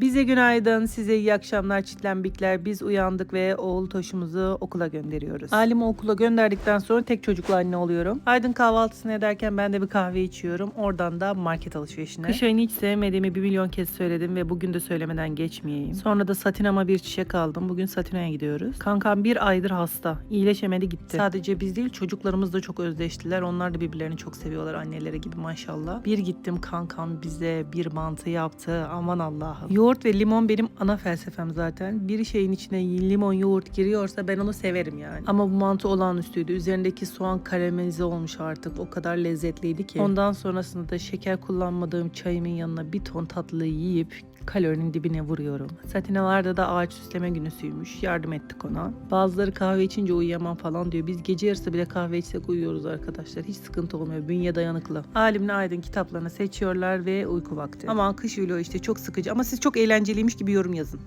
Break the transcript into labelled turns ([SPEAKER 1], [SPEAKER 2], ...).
[SPEAKER 1] Bize günaydın, size iyi akşamlar çitlembikler. Biz uyandık ve oğul Toş'umuzu okula gönderiyoruz. Ailemi okula gönderdikten sonra tek çocuklu anne oluyorum. Aydın kahvaltısını ederken ben de bir kahve içiyorum. Oradan da market alışverişine. Kış ayını hiç sevmediğimi bir milyon kez söyledim ve bugün de söylemeden geçmeyeyim. Sonra da Satina'ma bir çiçek aldım. Bugün Satina'ya gidiyoruz. Kankam bir aydır hasta. İyileşemedi gitti. Sadece biz değil çocuklarımız da çok özdeştiler. Onlar da birbirlerini çok seviyorlar anneleri gibi maşallah. Bir gittim kankam bize bir mantı yaptı. Aman Allah'ım. Yoğurt ve limon benim ana felsefem zaten. Bir şeyin içine limon yoğurt giriyorsa ben onu severim yani. Ama bu mantı olağanüstüydü. Üzerindeki soğan karamelize olmuş artık. O kadar lezzetliydi ki. Ondan sonrasında da şeker kullanmadığım çayımın yanına bir ton tatlı yiyip kalorinin dibine vuruyorum. Satinalarda da ağaç süsleme günüsüymüş. Yardım ettik ona. Bazıları kahve içince uyuyamam falan diyor. Biz gece yarısı bile kahve içsek uyuyoruz arkadaşlar. Hiç sıkıntı olmuyor. Bünye dayanıklı. Alimle Aydın kitaplarını seçiyorlar ve uyku vakti. Aman kış vlogu işte çok sıkıcı ama siz eğlenceliymiş gibi yorum yazın.